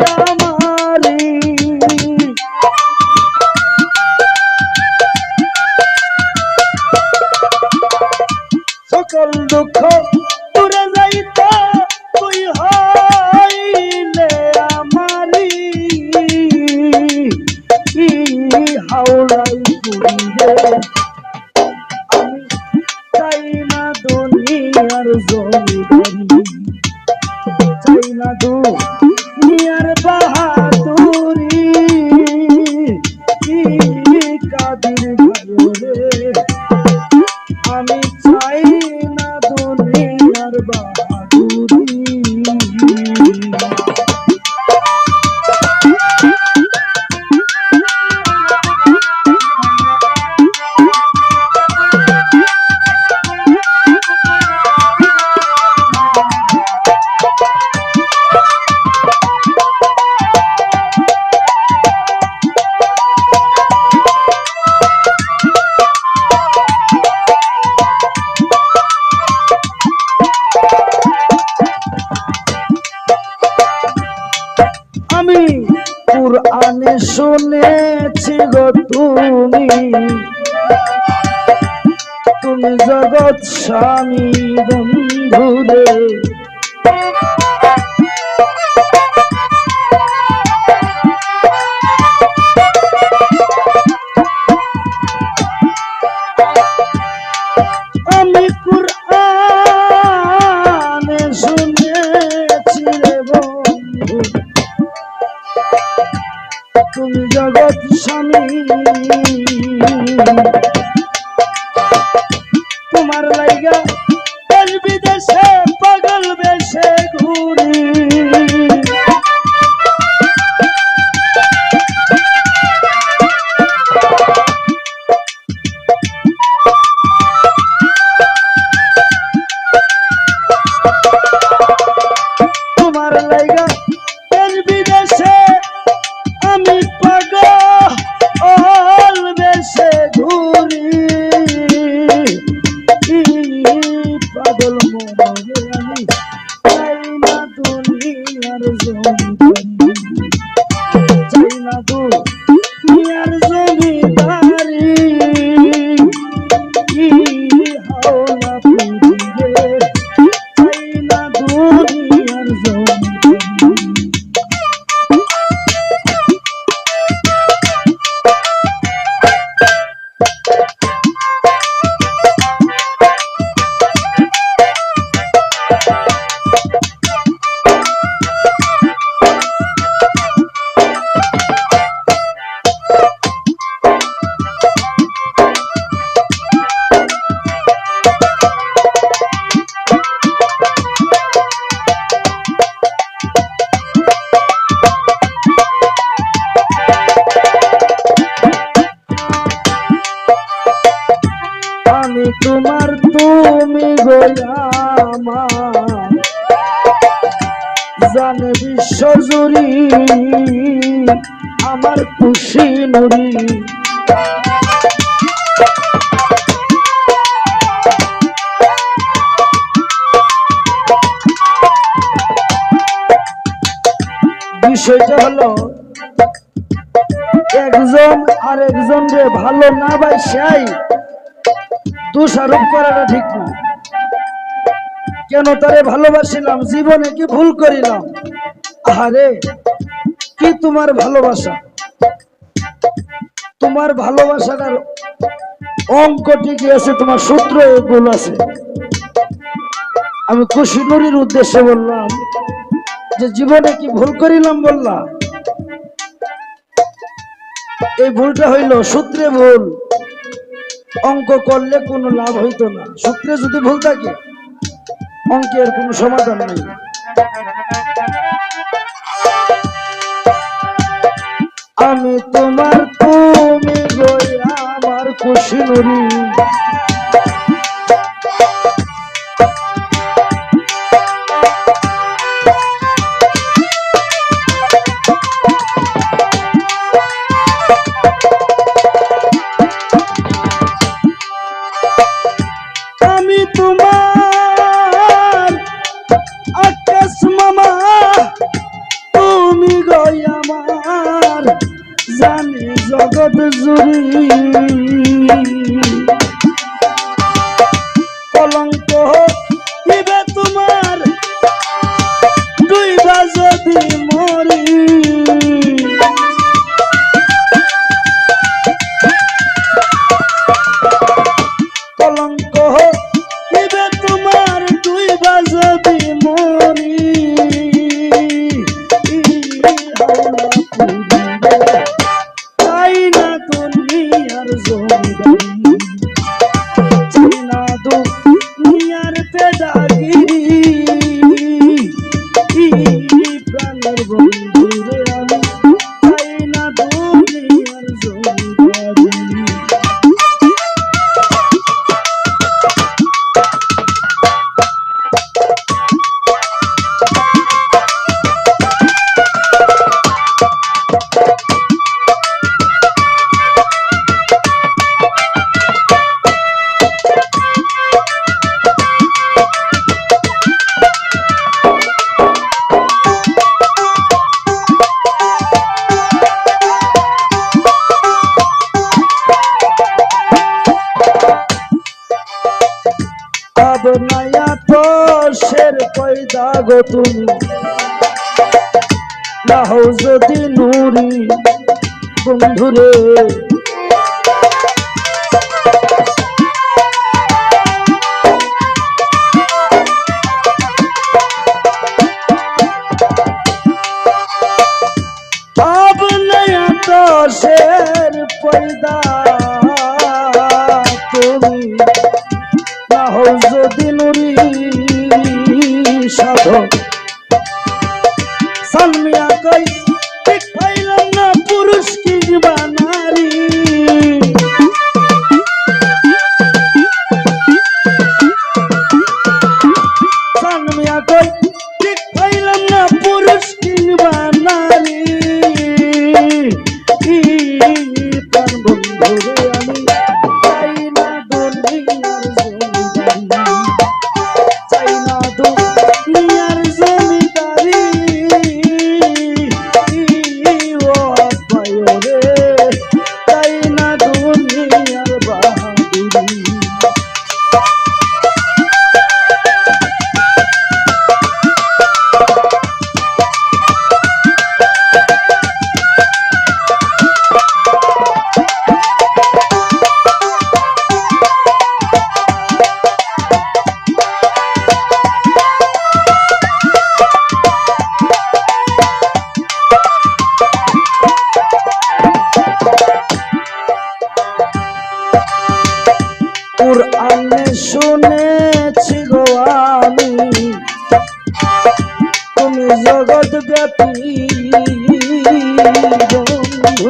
আমারি আমি তুমি। তুমি জগৎ স্বামী বন্ধুরে। আমি তুমি জগৎ স্বামী। তোমার লাইগা বিদেশে পাগল বেশে তোমার তুমি জানে বিশ্বজুরি আমার খুশি নুরি। বিষয়টা হলো, একজন আর একজন রে ভালো না বাই সেই দোষারোপ করাটা ঠিক না। কেন তারে ভালোবাসিলাম? জীবনে কি ভুল করিলাম? আরে কি তোমার ভালোবাসা? তোমার ভালোবাসাটার অঙ্ক ঠিকই আছে, তোমার সূত্র ভুল আছে। আমি কুশিনুরির উদ্দেশ্যে বললাম যে, জীবনে কি ভুল করিলাম বললাম এই ভুলটা হইল সূত্রে ভুল। অঙ্ক করলে কোনো লাভ হইতো না। সূত্রে যদি ভুল থাকে, অঙ্কের কোনো সমাধান নেই। আমি তোমার তুমি আমার খুশি নুরি। রেস মামা তুমি গই আমার জানি জগৎ জুড়ি। কলঙ্ক বেদনায়া তো শের পয়দা গো তুমি। দাও যদি নুরি বন্ধুরে সালমিয়া কই ঠিক পাইলাম না পুরুষ কিংবা নারী। বন্ধু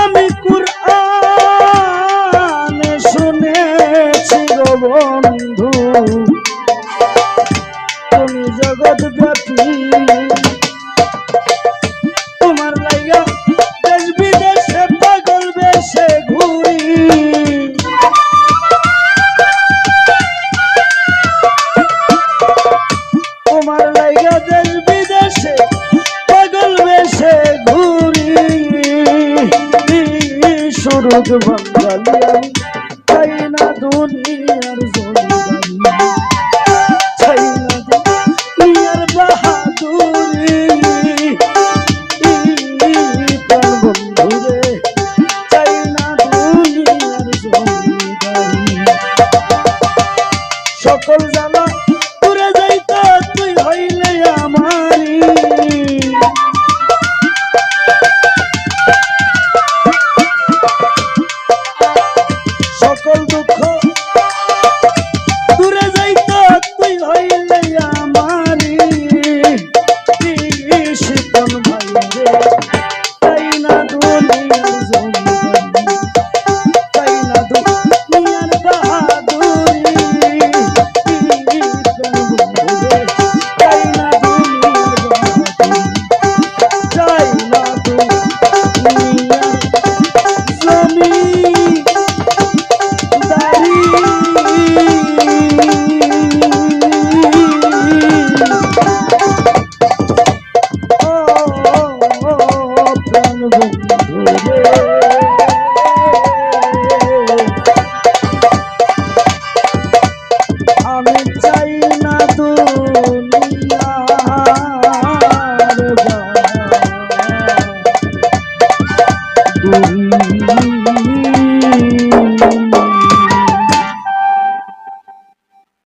আমি কুরআন শুনেছি গো বন্ধু। তুমি জগৎ ব্যাপী মধুবঙ্গলে 好累呀